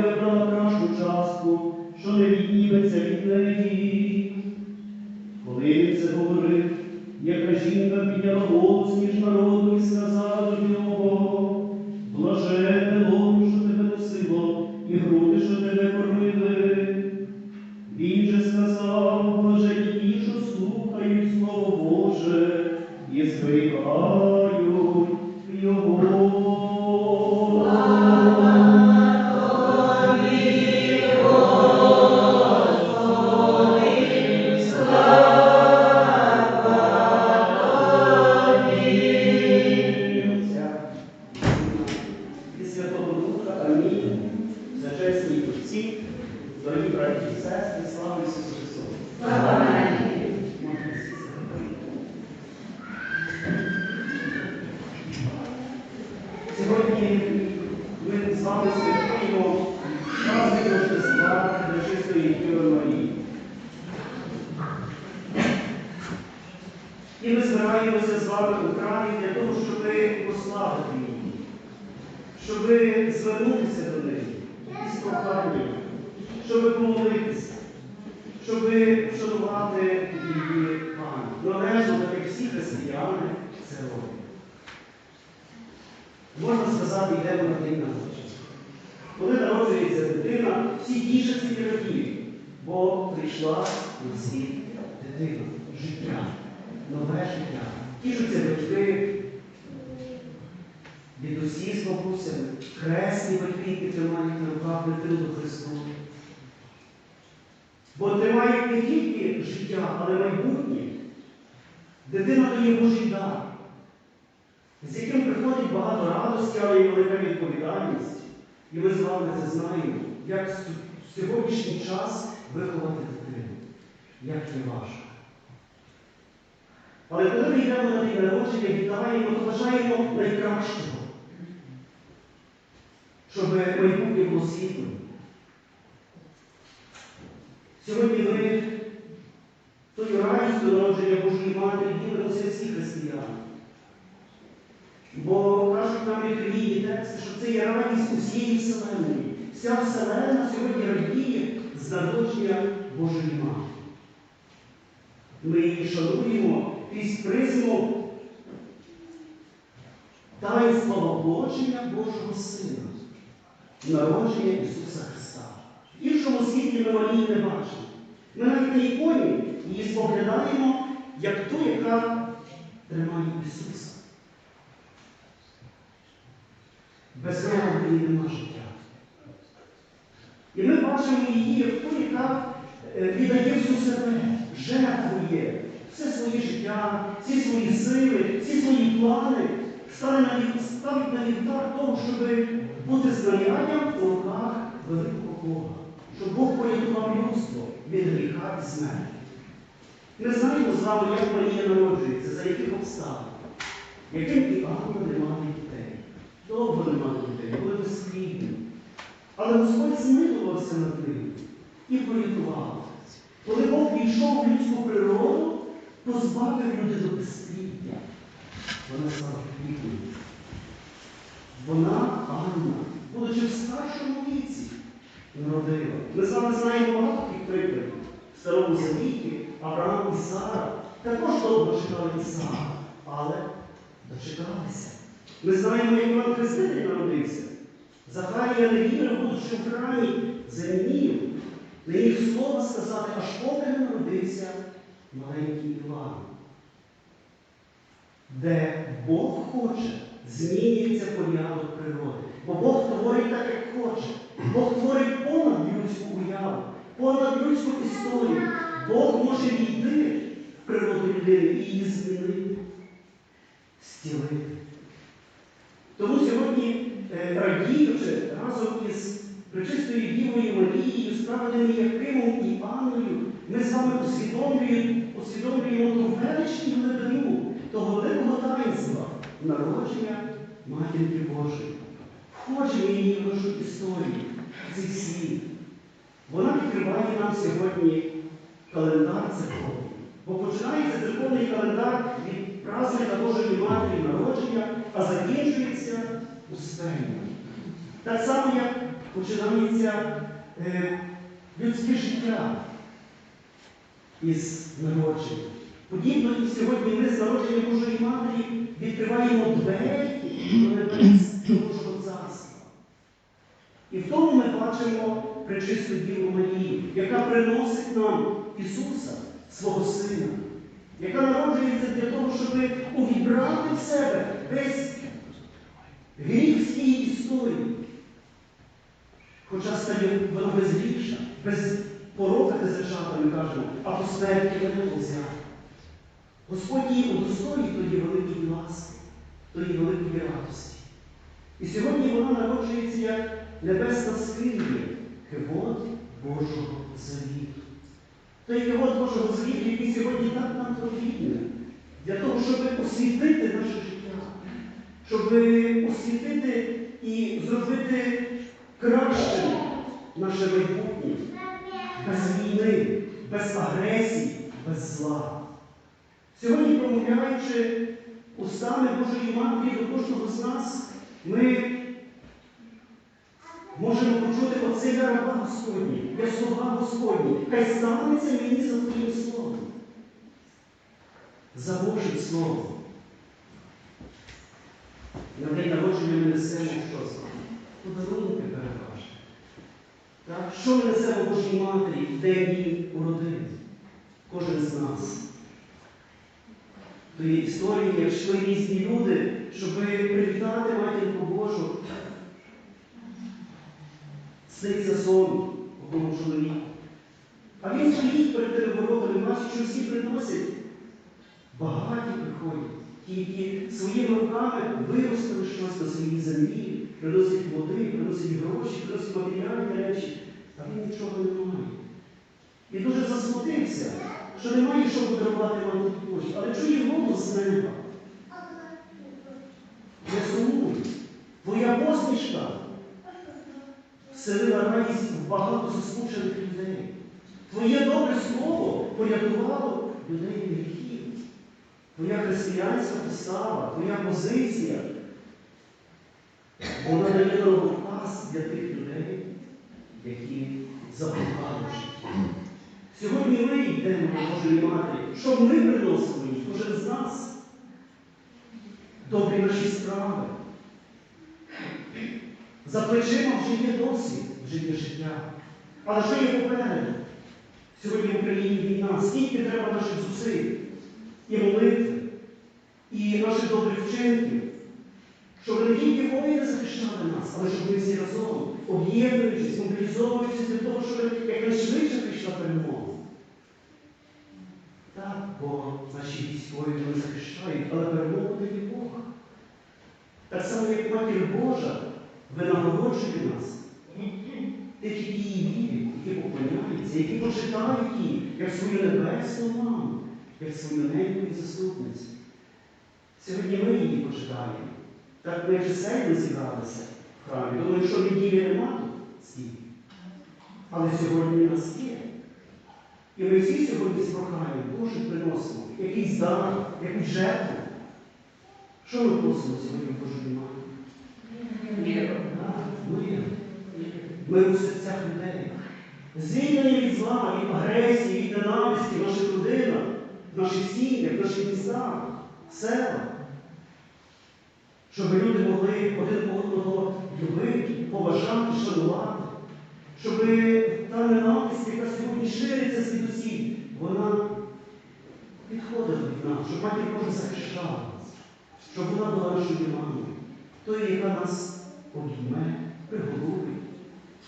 Марія нашу частку, що не відніметься від неї. Коли він це говорив, яка жінка підняла голос між народу і сказала до нього, блажене лоно, щоб щоб вшанувати її пам'ять. Належно, так як всі християни це роблять. Можна сказати, йдемо на день. Коли народжується дитина, всі тішаться і радіють, бо прийшла на світ дитина, життя, нове життя. Тішуться батьки, дідусі з бабусями, хресні батьки, які тримають на руках дитину Христу. Бо тримають не тільки життя, але майбутнє. Дитина дає Божий дар з яким приходить багато радості, але й велика відповідальність. І ми з вами це знаємо, як в сьогоднішній час виховати дитину, як не важко. Але коли ми йдемо на день народження, вітаємо, то бажаємо найкращого, щоб майбутнє було світлим. Сьогодні ми тою радістю народження Божої Матері ділимося всі християни. Бо кажуть нам біблійні тексти, що це є радість усієї Вселеної. Вся Вселена сьогодні радіє з народження Божої Матері. Ми її шануємо крізь призму таїнства воплочення Божого Сина, народження Ісуса Христа. В іншому світі ми Марії не бачимо. Ми навіть на іконі її споглядаємо як ту, яка тримає Ісуса. Без неї нема життя. І ми бачимо її як ту, яка е, віддає всю себе, жертвує все своє життя, всі свої сили, всі свої плани, ставить на вівтар того, щоб бути знаряддям у руках великого Бога, щоб Бог порятував людство від гріха і смерті. Ми знаємо з вами, як Марія народжується, за яких обставин, яким і ангел не мали дітей. Довго не мали дітей, були безплідні. Але Господь змилувався над ними і порятував. Коли Бог війшов в людську природу, позбавив люди до безпліддя. Вона стала плідною. Вона, Анна, будучи в старшому віці, народила. Ми з вами знаємо багато таких прикладів. В Старому Завіті Авраам і Сара також довго чекали Ісака, але дочекалися. Ми знаємо, як Іван Хреститель народився. Захарія не вірив, будучи в храмі, занімів. Не міг слова сказати, аж поки народився маленький Іван. Де Бог хоче, змінюється порядок природи. Бо Бог творить так, як хоче. Бог творить понад людську уяву, понад людську історію. Бог може війти в природу людини і її змінити, зцілити. Тому сьогодні, е, радіючи разом із Пречистою Дівою Марією, справедними Якимом і Анною, ми з вами усвідомлюємо, усвідомлюємо ту величну глибину того великого таїнства народження Матінки Божої. Входження її нашу історію, в цей світ. Вона відкриває нам сьогодні календар церковний. Бо починається церковний календар від праздника Божої Матері народження, а закінчується успенням. Так само, як починається е, людське життя із народження. Подібно і сьогодні ми з народження Божої Матері відкриваємо двері до небес до Божого царства. І в тому ми бачимо пречисту Діву Марію, яка приносить нам Ісуса, свого Сина, яка народжується для того, щоб увібрати в себе весь гріх з тієї історії. Хоча стає вона безгрішна, без порока ти зачата, ми кажемо, а по смерті мене взяти. Господь її удостоїть тоді великої ласки, тоді великої радості. І сьогодні вона народжується як небесна скиня, кивот Божого завіту. Той кивот Божого завіту, який сьогодні так нам потрібний, для того, щоб освітити наше життя, щоб освітити і зробити кращим наше майбутнє, без війни, без агресії, без зла. Сьогодні, промовляючи устами Божої Матері до кожного з нас, ми можемо почути оце я раба Господні, я слова Господні. Хай станеться мені за Твоїм словом. За Божим Словом. На день народження ми несемо що з вами? Подарунки переважні. Так? Що ми несемо Божій Матері в день її уродини? Кожен з нас. Тої історії, як йшли різні люди, щоб привітати матінку Божу. Сниться сон одному чоловіку. А він стоїть перед воротами, бачить, що всі приносять. Багаті приходять, ті, які своїми руками виростили щось на своїй землі, приносять води, приносять гроші, приносять матеріальні речі, а він нічого не має. І дуже засмутився, що немає що подарувати матері Божій, але чує голос з неба. Не сумуй. Твоя посмішка вселила радість багато заскучених людей. Твоє добре слово порятувало людей гріхів. Твоя християнська постава, твоя позиція, вона дає указ для тих людей, які заблукали в житті. Сьогодні ми йдемо до Божої Матері, що ми приносимо їй, кожен з нас. Добрі наші справи. За плечима вже є досвід в житті життя. Але що є попереду? Сьогодні в Україні війна, скільки треба наших зусиль і молитви, і наших добрих вчинків, щоб не тільки воїни захищали нас, але щоб ми всі разом, об'єднуючись, мобілізовуючись для того, щоб якнайшвидше прийшла перемога. Так, бо наші військові вони захищають, але перемогу дає Бог. Так само, як Матір Божа винагороджує нас, тих, які її вірять, які поклоняються, які почитають її, як свою небесну маму, як свою неньку і заступницю. Сьогодні ми її почитаємо. Так ми чисельно зібралися в храмі. Думаю, що неділі нема тут. Але сьогодні нас є. І ми всі сьогодні з проханням Боже приносимо якийсь дар, якусь жертву. Що ми просимо сьогодні в Божої Матері? Мир у серцях людей, звільнення від зла, від агресії, від ненависті в наших родинах, в наших сім'ях, в наших містах, селах. Щоб люди могли один одного любити, поважати, шанувати, щоб та ненависть, яка сьогодні шириться звідусіль, вона відходила від нас, щоб матір Божа захищала нас, щоб вона була нашою мамою, тою, яка нас обійме, приголубить,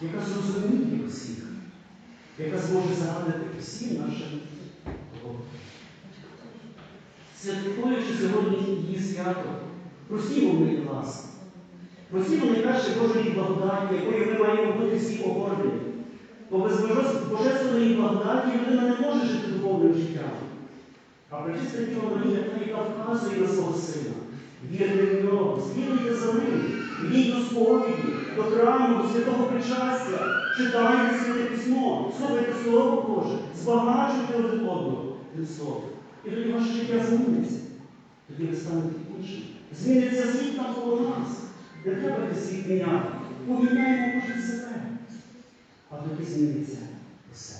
яка зрозуміє усіх, яка зможе зарадити усім нашим добром. Святкуючи сьогодні її свято, просімо в неї ласки. Просімо найперше Божої благодаті, якою ми маємо бути всі огорнені. Бо без божественної благодаті людина не може жити духовним життям. А пречиста Діва Марія, яка вказує на свого сина, вірте в нього, слідуйте за ним, йдіть до сповіді, до храму, до святого причастя, читайте святе письмо, слухайте Слово Боже, збагачуйте один одного тим словом. І тоді ваше життя зміниться. Тоді ви станете іншим. Зміниться світ навколо нас. Не треба світ міняти. Поміняємо кожен себе. А тоді зміниться усе.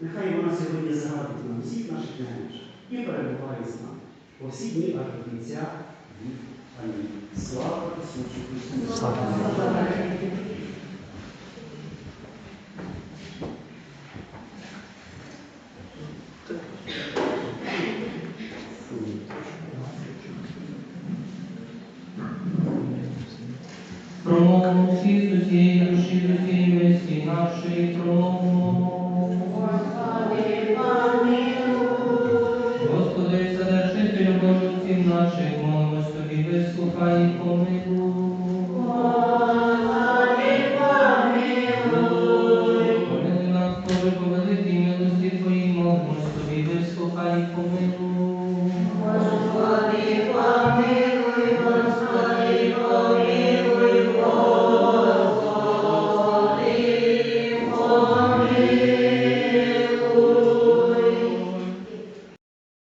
Нехай вона сьогодні згадує нам всіх наших неміч і перебуває з нами по всі дні аж Слава Ісусу Христу!